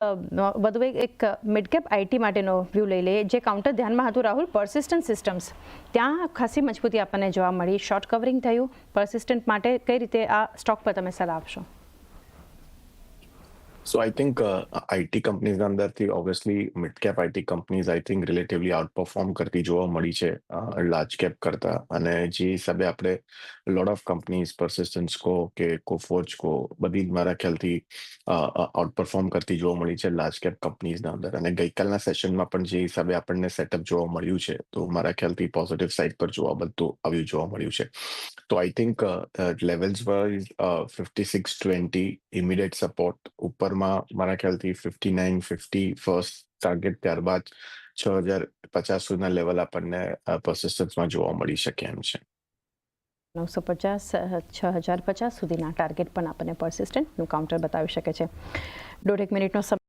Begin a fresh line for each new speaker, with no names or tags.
વધુ એક એક મિડકેપ આઈટી માટેનો વ્યૂ લઈ લઈએ, જે કાઉન્ટર ધ્યાનમાં હતું રાહુલ પર્સિસ્ટન્ટ સિસ્ટમ્સ ત્યાં ખાસી મજબૂતી આપણને જોવા મળી. શોર્ટ કવરિંગ થયું. પર્સિસ્ટન્ટ માટે કઈ રીતે આ સ્ટોક પર તમે સલાહ આપશો?
સો આઈ થિંક આઈટી કંપનીઝના અંદરથી obviously mid cap IT companies I think relatively outperform કરતી જોવા મળી છે લાર્જ કેપ કરતા અને જે હિસાબે આપણે લોટ ઓફ કંપનીઝ પરસિસ્ટન્સ કો કે કોફોર્જ કો બધી જ મારા ખ્યાલથી આઉટ પરફોર્મ કરતી જોવા મળી છે લાર્જ કેપ કંપનીઝના અંદર અને ગઈકાલના સેશનમાં પણ જે હિસાબે આપણને સેટઅપ જોવા મળ્યું છે તો મારા ખ્યાલથી પોઝિટિવ સાઇડ પર જોવા બધું આવ્યું જોવા મળ્યું છે તો I think levels wise fifty six twenty immediate support ઉપરમાં મારા ખ્યાલથી fifty nine fifty first target ત્યારબાદ છ હજાર પચાસ સુધીના લેવલ આપણને પર્સિસ્ટન્સમાં જોવા મળી શકે એમ છે.
નવસો પચાસ છ હજાર પચાસ સુધીના ટાર્ગેટ પણ આપણને પર્સિસ્ટન્ટનું કાઉન્ટર બતાવી શકે છે. દોઢેક મિનિટનો સમય